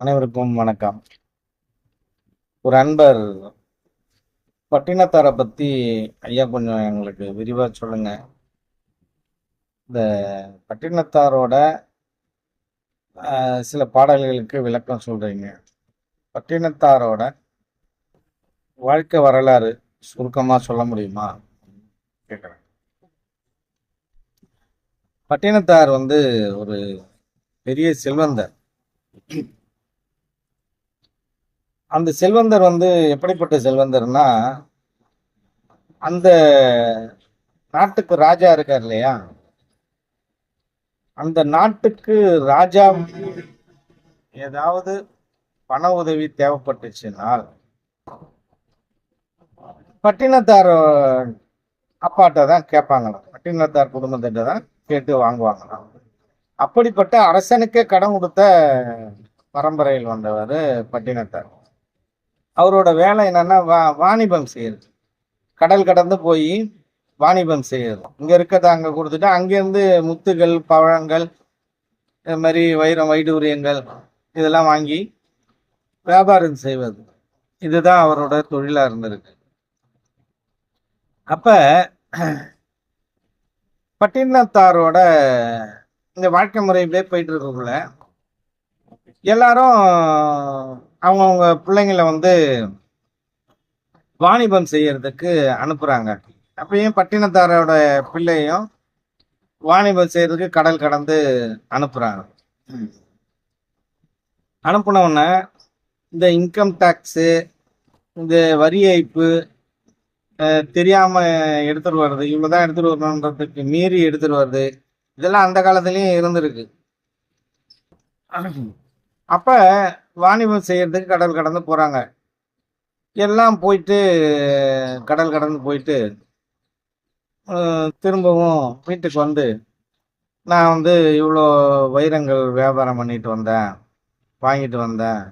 அனைவருக்கும் வணக்கம். ஒரு அன்பர் பட்டினத்தாரை பற்றி ஐயா கொஞ்சம் எங்களுக்கு விரிவாக சொல்லுங்க. இந்த பட்டினத்தாரோட சில பாடல்களுக்கு விளக்கம் சொல்றீங்க. பட்டினத்தாரோட வாழ்க்கை வரலாறு சுருக்கமாக சொல்ல முடியுமா? கேட்குறேன் பட்டினத்தார் வந்து ஒரு பெரிய செல்வந்தர். அந்த செல்வந்தர் வந்து எப்படிப்பட்ட செல்வந்தர்னா அந்த நாட்டுக்கு ராஜா இருக்கார் இல்லையா? அந்த நாட்டுக்கு ராஜா ஏதாவது பண உதவி தேவைப்பட்டுச்சுனால் பட்டினத்தார் அப்பாட்ட தான் கேட்பாங்களாம். பட்டினத்தார் குடும்பத்திட்ட தான் கேட்டு வாங்குவாங்களாம். அப்படிப்பட்ட அரசனுக்கே கடன் கொடுத்த பரம்பரையில் வந்தவர் பட்டினத்தார். அவரோட வேலை என்னன்னா வா வாணிபம் செய்யறது. கடல் கடந்து போய் வாணிபம் செய்யறது. இங்க இருக்கிறத அங்க கொடுத்துட்டு அங்கேருந்து முத்துகள் பழங்கள் இது மாதிரி வைரம் வைடூரியங்கள் இதெல்லாம் வாங்கி வியாபாரம் செய்வது. இதுதான் அவரோட தொழிலா இருந்திருக்கு. அப்ப பட்டினத்தாரோட இந்த வாழ்க்கை முறையிலே போயிட்டு இருக்கக்குள்ள எல்லாரும் அவங்கவுங்க பிள்ளைங்களை வந்து வாணிபம் செய்யறதுக்கு அனுப்புறாங்க. அப்பயும் பட்டினத்தாரோட பிள்ளையும் வாணிபம் செய்யறதுக்கு கடல் கடந்து அனுப்புறாங்க. அனுப்புன இந்த இன்கம் டேக்ஸு இந்த வரி ஏய்ப்பு தெரியாம எடுத்துட்டு இவங்க தான் எடுத்துட்டு வரணுன்றதுக்கு மீறி எடுத்துட்டு வருது இதெல்லாம் அந்த காலத்துலயும் இருந்திருக்கு. அப்போ வாணிபம் செய்கிறதுக்கு கடல் கடந்து போகிறாங்க எல்லாம் போயிட்டு கடல் கடந்து போயிட்டு திரும்பவும் வீட்டுக்கு வந்து நான் வந்து இவ்வளோ வைரங்கள் வியாபாரம் பண்ணிட்டு வந்தேன் வாங்கிட்டு வந்தேன்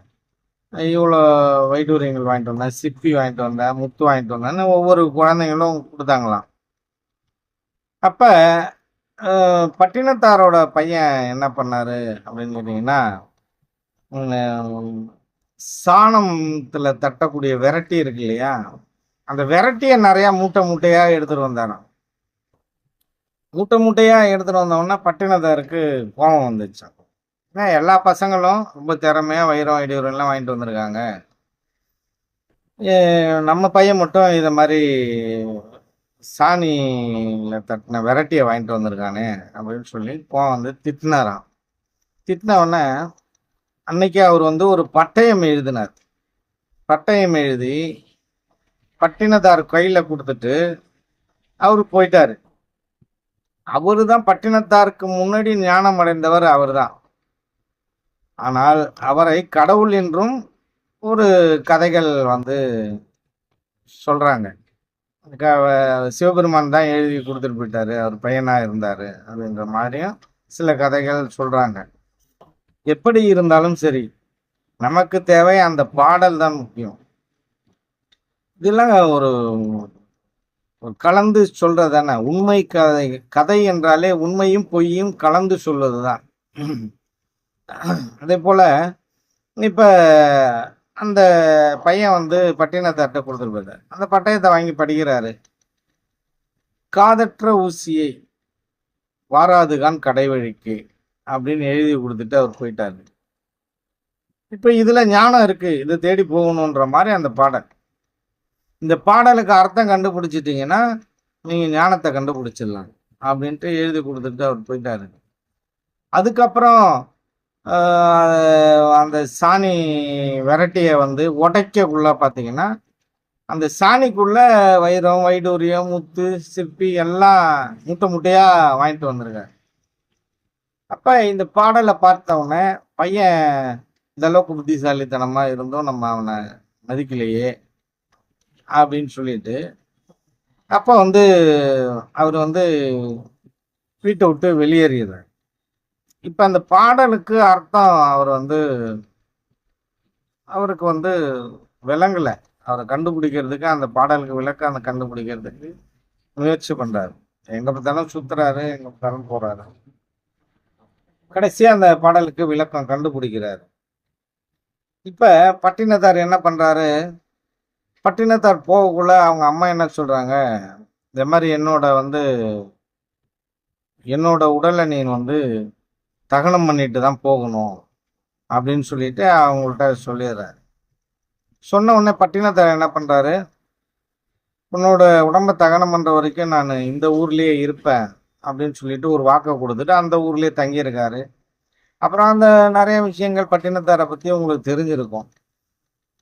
இவ்வளோ வைடூரியங்கள் வாங்கிட்டு வந்தேன் சிப்பி வாங்கிட்டு வந்தேன் முத்து வாங்கிட்டு வந்தேன்னு ஒவ்வொரு குழந்தைங்களும் கொடுத்தாங்களாம். அப்போ பட்டினத்தாரோட பையன் என்ன பண்ணார் அப்படின்னு கேட்டிங்கன்னா சாணத்தில் தட்டக்கூடிய விரட்டி இருக்கு இல்லையா? அந்த விரட்டியை நிறையா மூட்டை மூட்டையாக எடுத்துட்டு வந்தாராம். மூட்டை மூட்டையாக எடுத்துகிட்டு வந்தோம்னா பட்டினத்தாருக்கு கோபம் வந்துச்சான் ஏன்னா எல்லா பசங்களும் ரொம்ப திறமையாக வைரம் ஐடியூரம் எல்லாம் வாங்கிட்டு வந்திருக்காங்க. நம்ம பையன் மட்டும் இதை மாதிரி சாணியில் தட்டின விரட்டியை வாங்கிட்டு வந்திருக்கானே அப்படின்னு சொல்லி கோவம் வந்து திட்டினாராம். திட்டின உடனே அன்னைக்கு அவர் வந்து ஒரு பட்டயம் எழுதினார். பட்டயம் எழுதி பட்டினத்தார் கையில் கொடுத்துட்டு அவர் போயிட்டார். அவரு தான் பட்டினத்தாருக்கு முன்னாடி ஞானம் அடைந்தவர் அவர்தான். ஆனால் அவரை கடவுள் என்றும் ஒரு கதைகள் வந்து சொல்கிறாங்க சிவபெருமான் தான் எழுதி கொடுத்துட்டு போயிட்டாரு. அவர் பையனாக இருந்தார் அப்படின்ற மாதிரியும் சில கதைகள் சொல்கிறாங்க எப்படி இருந்தாலும் சரி நமக்கு தேவை அந்த பாடல் தான் முக்கியம். இதெல்லாம் ஒரு ஒரு கலந்து சொல்றதானே உண்மை கதை கதை என்றாலே உண்மையும் பொய்யும் கலந்து சொல்வதுதான். அதே போல இப்போ அந்த பையன் வந்து பட்டினத்தை அட்டை போயிட்டார். அந்த பட்டயத்தை வாங்கி படிக்கிறாரு. காதற்ற ஊசியை வாராதுகான் கடைவழிக்கு. அப்படின்னு எழுதி கொடுத்துட்டு அவர் போயிட்டாரு. இப்போ இதில் ஞானம் இருக்குது இதை தேடி போகணுன்ற மாதிரி அந்த பாடல். இந்த பாடலுக்கு அர்த்தம் கண்டுபிடிச்சிட்டிங்கன்னா நீங்கள் ஞானத்தை கண்டுபிடிச்சிடலாம் அப்படின்ட்டு எழுதி கொடுத்துட்டு அவர் போயிட்டாரு. அதுக்கப்புறம் அந்த சாணி விரட்டியை வந்து உடைக்கக்குள்ள பார்த்தீங்கன்னா அந்த சாணிக்குள்ள வைரம் வைடூரியம் முத்து சிற்பி எல்லாம் முட்டை மூட்டையாக வாங்கிட்டு வந்திருக்காரு. அப்போ இந்த பாடலை பார்த்தவொடனே பையன் இந்த அளவுக்கு புத்திசாலித்தனமாக இருந்தும் நம்ம அவனை மதிக்கலையே அப்படின்னு சொல்லிட்டு அப்போ வந்து அவர் வந்து வீட்டை விட்டு வெளியேறிடுறார். இப்போ அந்த பாடலுக்கு அர்த்தம் அவர் வந்து அவருக்கு வந்து விளங்கலை. அவரை கண்டுபிடிக்கிறதுக்கு அந்த பாடலுக்கு விளக்க அந்த கண்டுபிடிக்கிறதுக்கு முயற்சி பண்ணுறாரு எங்கே பார்த்தாலும் சுத்துறாரு எங்கே பார்த்தாலும் போகிறாரு கடைசியாக அந்த பாடலுக்கு விளக்கம் கண்டுபிடிக்கிறாரு. இப்போ பட்டினத்தார் என்ன பண்ணுறாரு பட்டினத்தார் போகக்குள்ள அவங்க அம்மா என்ன சொல்கிறாங்க இந்த மாதிரி என்னோட வந்து என்னோட உடலை நீ வந்து தகனம் பண்ணிட்டு தான் போகணும் அப்படின்னு சொல்லிட்டு அவங்கள்ட்ட சொல்லிடுறாரு. சொன்ன உடனே பட்டினத்தார் என்ன பண்ணுறாரு உன்னோட உடம்ப தகனம் பண்ணுற வரைக்கும் நான் இந்த ஊர்லேயே இருப்பேன். அப்படின்னு சொல்லிட்டு ஒரு வாக்கை கொடுத்துட்டு அந்த ஊர்லேயே தங்கியிருக்காரு. அப்புறம் அந்த நிறைய விஷயங்கள் பட்டினத்தாரை பற்றி உங்களுக்கு தெரிஞ்சிருக்கும்.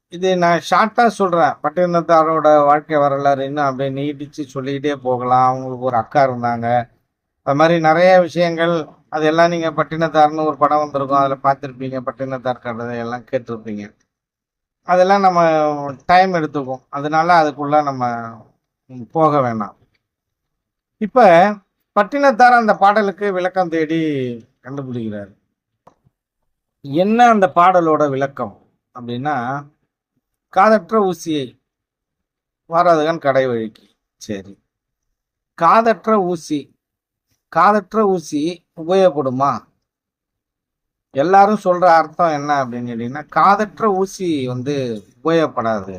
இது நான் ஷார்ட்டாக சொல்கிறேன் பட்டினத்தாரோட வாழ்க்கை வரலாறு இன்னும் அப்படியே நீட்டிச்சு சொல்லிக்கிட்டே போகலாம். அவங்களுக்கு ஒரு அக்கா இருந்தாங்க. அது மாதிரி நிறைய விஷயங்கள் அதெல்லாம் நீங்கள் பட்டினத்தார்னு ஒரு படம் வந்திருக்கும். அதில் பார்த்துருப்பீங்க. பட்டினத்தார் கதை எல்லாம் கேட்டிருப்பீங்க. அதெல்லாம் நம்ம டைம் எடுத்துக்கும். அதனால அதுக்குள்ளே நம்ம போக வேண்டாம் இப்போ பட்டினத்தார் அந்த பாடலுக்கு விளக்கம் தேடி கண்டுபிடிக்கிறார். என்ன அந்த பாடலோட விளக்கம் அப்படின்னா காதற்ற ஊசியை வாராதகன் கடை வழிக்கு. சரி. காதற்ற ஊசி காதற்ற ஊசி உபயோகப்படுமா? எல்லாரும் சொல்ற அர்த்தம் என்ன அப்படின்னு கேட்டீங்கன்னா காதற்ற ஊசி வந்து உபயோகப்படாது.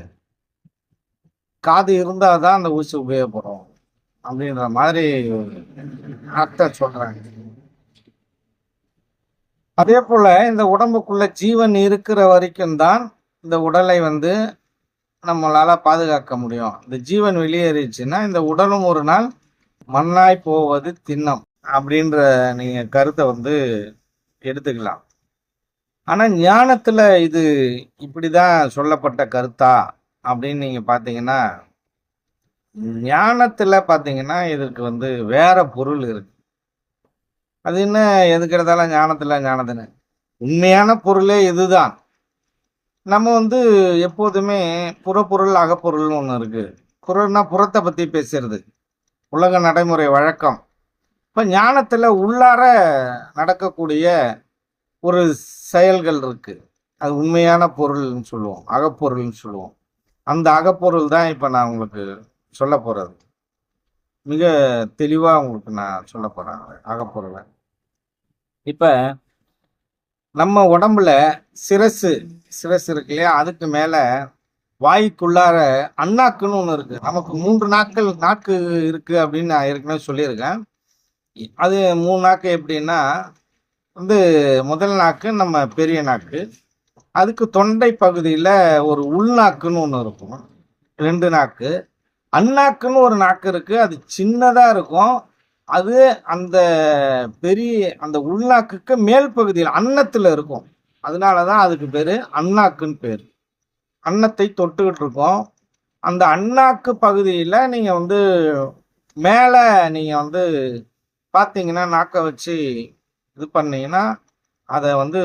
காது இருந்தால் தான் அந்த ஊசி உபயோகப்படும் அப்படின்ற மாதிரி அர்த்தம் சொல்றாங்க. அதே போல இந்த உடம்புக்குள்ள ஜீவன் இருக்கிற வரைக்கும் தான் இந்த உடலை வந்து நம்மளால பாதுகாக்க முடியும். இந்த ஜீவன் வெளியேறிச்சுன்னா இந்த உடலும் ஒரு நாள் மண்ணாய் போவது திண்ணம் அப்படின்ற நீங்க கருத்தை வந்து எடுத்துக்கலாம். ஆனா ஞானத்துல இது இப்படிதான் சொல்லப்பட்ட கருத்தா அப்படின்னு நீங்க பாத்தீங்கன்னா ஞானத்தில் பார்த்தீங்கன்னா இதுக்கு வந்து வேற பொருள் இருக்கு. அது என்ன? எதுக்கிறதால ஞானத்தில் ஞானத்துல. உண்மையான பொருளே இதுதான். நம்ம வந்து எப்போதுமே புறப்பொருள் அகப்பொருள்னு ஒன்று இருக்குது புறம்னா புறத்தை பற்றி பேசுறது. உலக நடைமுறை வழக்கம். இப்போ ஞானத்தில் உள்ளார நடக்கக்கூடிய ஒரு செயல்கள் இருக்குது அது உண்மையான பொருள்னு சொல்லுவோம் அகப்பொருள்னு சொல்லுவோம். அந்த அகப்பொருள் தான் இப்போ நான் உங்களுக்கு சொல்ல போகிறது மிக தெளிவாக உங்களுக்கு நான் சொல்ல போகிறேன் ஆக போகிறேன் இப்போ நம்ம உடம்புல சிரசு சிரசு இருக்கு இல்லையா? அதுக்கு மேலே வாய்க்குள்ளார அண்ணாக்குன்னு ஒன்று இருக்குது நமக்கு மூன்று நாட்கள் நாக்கு இருக்குது அப்படின்னு நான் ஏற்கனவே சொல்லியிருக்கேன். அது மூணு நாக்கு எப்படின்னா வந்து முதல் நாக்கு நம்ம பெரிய நாக்கு. அதுக்கு தொண்டை பகுதியில் ஒரு உள்நாக்குன்னு ஒன்று இருக்கும். ரெண்டு நாக்கு. அண்ணாக்குன்னு ஒரு நாக்கு இருக்கு. அது சின்னதாக இருக்கும். அது அந்த பெரிய அந்த உள்நாக்குக்கு மேல் பகுதியில் அன்னத்தில் இருக்கும். அதனால தான் அதுக்கு பேர் அண்ணாக்குன்னு பேர். அன்னத்தை தொட்டுக்கிட்டு இருக்கோம். அந்த அண்ணாக்கு பகுதியில் நீங்கள் வந்து மேலே நீங்கள் வந்து பார்த்தீங்கன்னா நாக்கை வச்சு இது பண்ணீங்கன்னா அதை வந்து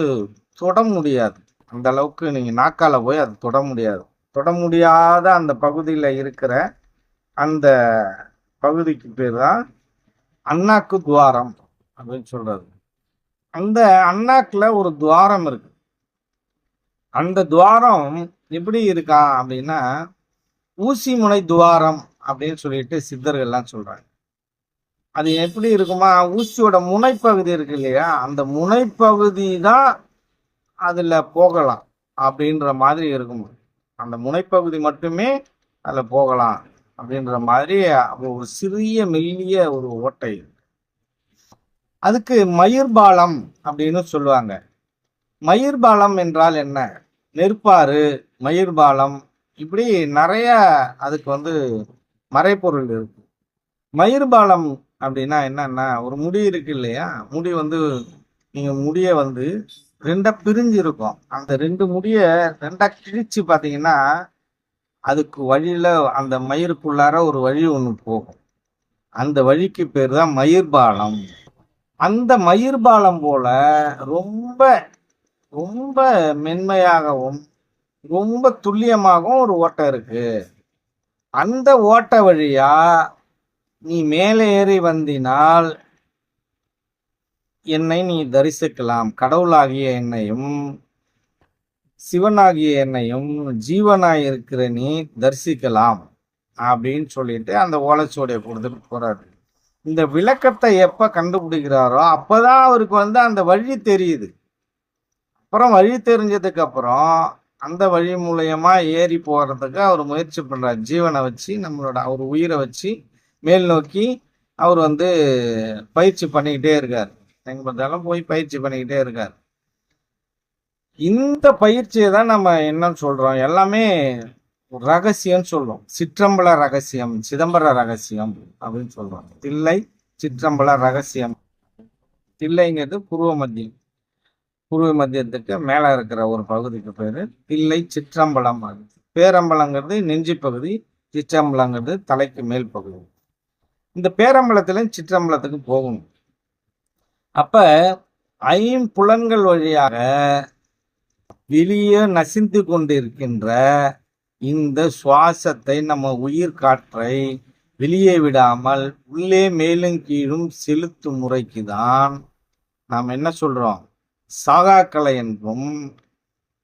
தொட முடியாது. அந்த அளவுக்கு நீங்கள் நாக்கால போய் அதை தொட முடியாது. தொட முடியாத அந்த பகுதியில் இருக்கிற அந்த பகுதிக்கு பேர் தான் அண்ணாக்கு துவாரம் அப்படின்னு சொல்றது. அந்த அண்ணாக்குல ஒரு துவாரம் இருக்கு. அந்த துவாரம் எப்படி இருக்கா அப்படின்னா ஊசி முனை துவாரம் அப்படின்னு சொல்லிட்டு சித்தர்கள்லாம் சொல்றாங்க. அது எப்படி இருக்குமா? ஊசியோட முனைப்பகுதி இருக்கு இல்லையா? அந்த முனைப்பகுதி தான் அதுல போகலாம் அப்படின்ற மாதிரி இருக்கும். அந்த முனைப்பகுதி மட்டுமே அதில் போகலாம். அப்படின்ற மாதிரி ஒரு சிறிய மெல்லிய ஒரு ஓட்டை. அதுக்கு மயிர்பாலம் அப்படின்னு சொல்லுவாங்க. மயிர்பாலம் என்றால் என்ன? நெற்பாறு மயிர்பாலம் இப்படி நிறைய அதுக்கு வந்து மறைப்பொருள் இருக்கு மயிர்பாலம் அப்படின்னா என்னன்னா ஒரு முடி இருக்கு இல்லையா? முடி வந்து நீங்க முடிய வந்து ரெண்ட பிரிஞ்சு இருக்கும் அந்த ரெண்டு முடிய ரெண்டா கிழிச்சு பாத்தீங்கன்னா அதுக்கு வழியில் அந்த மயிருக்குள்ளார ஒரு வழி ஒன்று போகும். அந்த வழிக்கு பேர் தான் மயிர்பாலம். அந்த மயிர்பாலம் போல ரொம்ப ரொம்ப மென்மையாகவும் ரொம்ப துல்லியமாகவும் ஒரு ஓட்டை இருக்கு. அந்த ஓட்டை வழியா நீ மேலே ஏறி வந்தினால் என்னை நீ தரிசிக்கலாம். கடவுளாகிய என்னையும் சிவனாகிய என்னையும் ஜீவனாய் இருக்கிற நீ தரிசிக்கலாம் அப்படின்னு சொல்லிட்டு அந்த ஓலைச்சுவடியை கொடுத்துட்டு போறாரு. இந்த விளக்கத்தை எப்ப கண்டுபிடிக்கிறாரோ அப்பதான் அவருக்கு வந்து அந்த வழி தெரியுது. அப்புறம் வழி தெரிஞ்சதுக்கு அப்புறம் அந்த வழி மூலயமா ஏறி போகிறதுக்கு அவர் முயற்சி பண்றார். ஜீவனை வச்சு நம்மளோட அவர் உயிரை வச்சு மேல் நோக்கி அவர் வந்து பயிற்சி பண்ணிக்கிட்டே இருக்கார். எங்க பார்த்தாலும் போய் பயிற்சி பண்ணிக்கிட்டே இருக்கார். இந்த பயிற்சியை தான் நம்ம என்னன்னு சொல்றோம். எல்லாமே ரகசியம் சொல்றோம். சிற்றம்பல ரகசியம் சிதம்பர ரகசியம் அப்படின்னு சொல்றோம். தில்லை சிற்றம்பல ரகசியம். தில்லைங்கிறது பூர்வ மத்தியம். பூர்வ மத்தியத்துக்கு மேலே இருக்கிற ஒரு பகுதிக்கு பேர் தில்லை சிற்றம்பலம் பேரம்பலங்கிறது நெஞ்சு பகுதி சிற்றம்பலங்கிறது தலைக்கு மேல் பகுதி. இந்த பேரம்பலத்துல சிற்றம்பலத்துக்கு போகணும். அப்ப ஐம்புலன்கள் வழியாக வெளியே நசிந்து கொண்டிருக்கின்ற இந்த சுவாசத்தை நம்ம உயிர் காற்றை வெளியே விடாமல் உள்ளே மேலும் கீழும் செலுத்தும் முறைக்கு தான் நாம் என்ன சொல்றோம்? சாகாக்கலை என்றும்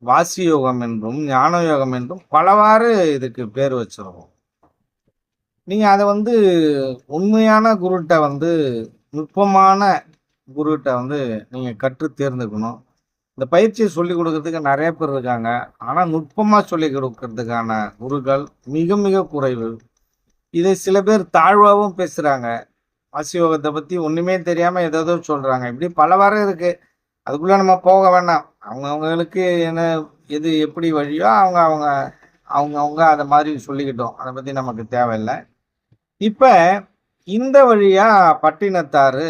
வாசி யோகம் என்றும் ஞான யோகம் என்றும் பலவாறு இதுக்கு பேர் வச்சிருக்கோம். நீங்கள் அதை வந்து உண்மையான குருட்ட வந்து நுட்பமான குருட்ட வந்து நீங்கள் கற்று தேர்ந்துக்கணும். இந்த பயிற்சியை சொல்லிக் கொடுக்கறதுக்கு நிறைய பேர் இருக்காங்க. ஆனால் நுட்பமாக சொல்லி கொடுக்கறதுக்கான குருக்கள் மிக மிக குறைவு. இதை சில பேர் தாழ்வாகவும் பேசுகிறாங்க வாசியோகத்தை பற்றி ஒன்றுமே தெரியாமல் ஏதோ சொல்கிறாங்க இப்படி பல வர இருக்குது அதுக்குள்ளே நம்ம போக வேண்டாம் அவங்க அவங்களுக்கு என்ன எது எப்படி வழியோ அவங்க அவங்க அவங்க அவங்க அதை மாதிரி சொல்லிக்கிட்டோம். அதை பற்றி நமக்கு தேவையில்லை. இப்போ இந்த வழியா பட்டினத்தாரு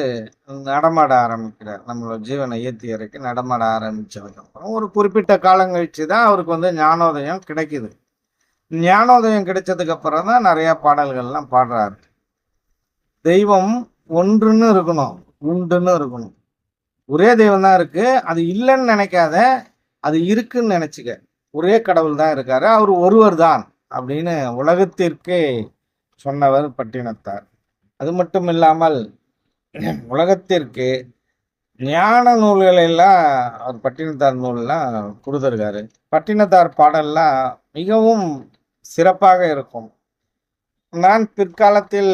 நடமாட ஆரம்பிக்கிறார் நம்மளோட ஜீவனை ஏற்றி இறக்கி நடமாட ஆரம்பிச்சதுக்கு அப்புறம் ஒரு குறிப்பிட்ட காலம் கழிச்சு தான் அவருக்கு வந்து ஞானோதயம் கிடைக்குது. ஞானோதயம் கிடைச்சதுக்கு அப்புறம் தான் நிறைய பாடல்கள்லாம் பாடுறாரு. தெய்வம் ஒன்றுன்னு இருக்கணும் உண்டுன்னு இருக்கணும். ஒரே தெய்வம் தான் இருக்கு அது இல்லைன்னு நினைக்காத அது இருக்குன்னு நினைச்சுக்க. ஒரே கடவுள் தான் இருக்காரு அவர் ஒருவர் தான் அப்படின்னு உலகத்திற்கே சொன்னவர் பட்டினத்தார். அது மட்டும் இல்லாமல் உலகத்திற்கு ஞான நூல்களெல்லாம் அவர் பட்டினத்தார் நூல்லாம் கொடுத்துருக்காரு பட்டினத்தார் பாடல்லாம் மிகவும் சிறப்பாக இருக்கும். நான் பிற்காலத்தில்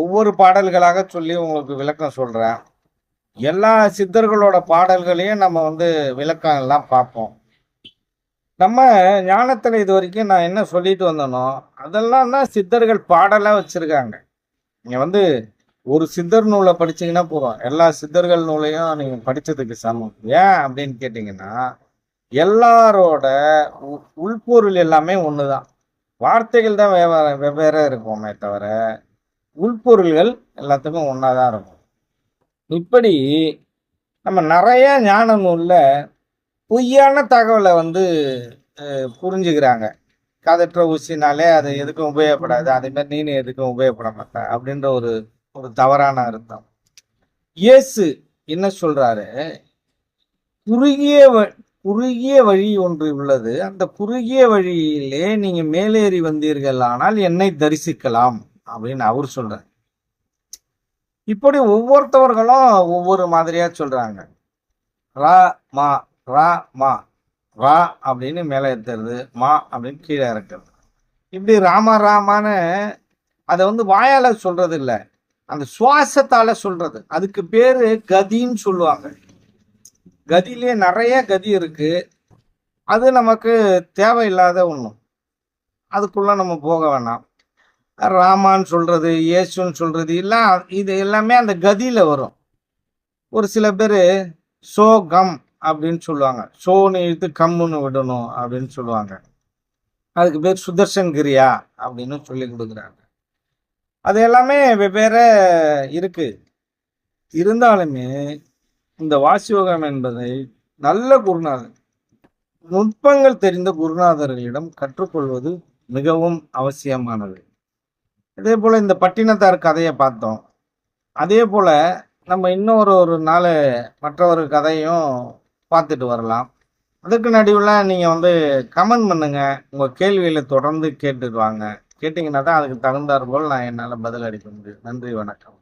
ஒவ்வொரு பாடல்களாக சொல்லி உங்களுக்கு விளக்கம் சொல்கிறேன் எல்லா சித்தர்களோட பாடல்களையும் நம்ம வந்து விளக்கம் எல்லாம் பார்ப்போம். நம்ம ஞானத்தில் இது வரைக்கும் நான் என்ன சொல்லிட்டு வந்தனோ அதெல்லாம் தான் சித்தர்கள் பாடலாக வச்சுருக்காங்க. நீங்கள் வந்து ஒரு சித்தர் நூலை படிச்சீங்கன்னா போதும். எல்லா சித்தர்கள் நூலையும் நீங்கள் படித்ததுக்கு சமம். ஏன் அப்படின்னு கேட்டிங்கன்னா எல்லாரோட உ- உள்பொருள் எல்லாமே ஒன்று தான் வார்த்தைகள் தான் வெவ்வேறு வெவ்வேறு இருக்குமே தவிர உள்பொருள்கள் எல்லாத்துக்கும் ஒன்றா தான் இருக்கும். இப்படி நம்ம நிறைய ஞான நூலில் பொய்யான தகவலை வந்து புரிஞ்சுக்கிறாங்க. கதற்ற ஊசினாலே அது எதுக்கும் உபயோகப்படாது. அதே மாதிரி நீனு எதுக்கும் உபயோகப்பட மாட்ட. அப்படின்ற ஒரு ஒரு தவறான அர்த்தம். இயேசு என்ன சொல்றாரு? குறுகிய வ- குறுகிய வழி ஒன்று உள்ளது. அந்த குறுகிய வழியிலே நீங்க மேலேறி வந்தீர்கள். ஆனால் என்னை தரிசிக்கலாம் அப்படின்னு அவர் சொல்றாரு. இப்படி ஒவ்வொருத்தவர்களும் ஒவ்வொரு மாதிரியா சொல்றாங்க. ரா மா ரா மா. ரா அப்படின்னு மேலே ஏற்றுறது மா அப்படின்னு கீழே இறக்குறது. இப்படி ராமா ராமான்னு அதை வந்து வாயால் சொல்கிறது இல்லை. அந்த சுவாசத்தால் சொல்கிறது அதுக்கு பேர் கதின்னு சொல்லுவாங்க. கதியிலே நிறைய கதி இருக்குது அது நமக்கு தேவையில்லாத ஒன்றும் அதுக்குள்ளே நம்ம போக வேணாம். ராமான்னு சொல்கிறது இயேசுன்னு சொல்கிறது எல்லாம் இது எல்லாமே அந்த கதியில் வரும். ஒரு சில பேர் சோகம் அப்படின்னு சொல்லுவாங்க. சோன்னு இழுத்து கம்முன்னு விடணும் அப்படின்னு சொல்லுவாங்க. அதுக்கு பேர் சுதர்சன் கிரியா அப்படின்னு சொல்லி கொடுக்குறாங்க. அது எல்லாமே வெவ்வேறு இருக்கு. இருந்தாலுமே இந்த வாசியோகம் என்பதை நல்ல குருநாதர் நுட்பங்கள் தெரிந்த குருநாதர்களிடம் கற்றுக்கொள்வது மிகவும் அவசியமானது. இதே போல் இந்த பட்டினத்தார் கதையை பார்த்தோம். அதே போல் நம்ம இன்னொரு ஒரு நாள் மற்றொரு கதையும் பார்த்துட்டு வரலாம். அதுக்கு நடுவில் நீங்கள் வந்து கமெண்ட் பண்ணுங்கள் உங்கள் கேள்வியில் தொடர்ந்து கேட்டுட்டு வாங்க. கேட்டிங்கன்னா தான் அதுக்கு தகுந்தாற்போல் நான் என்னால் பதில் அளிக்க முடியும். நன்றி வணக்கம்.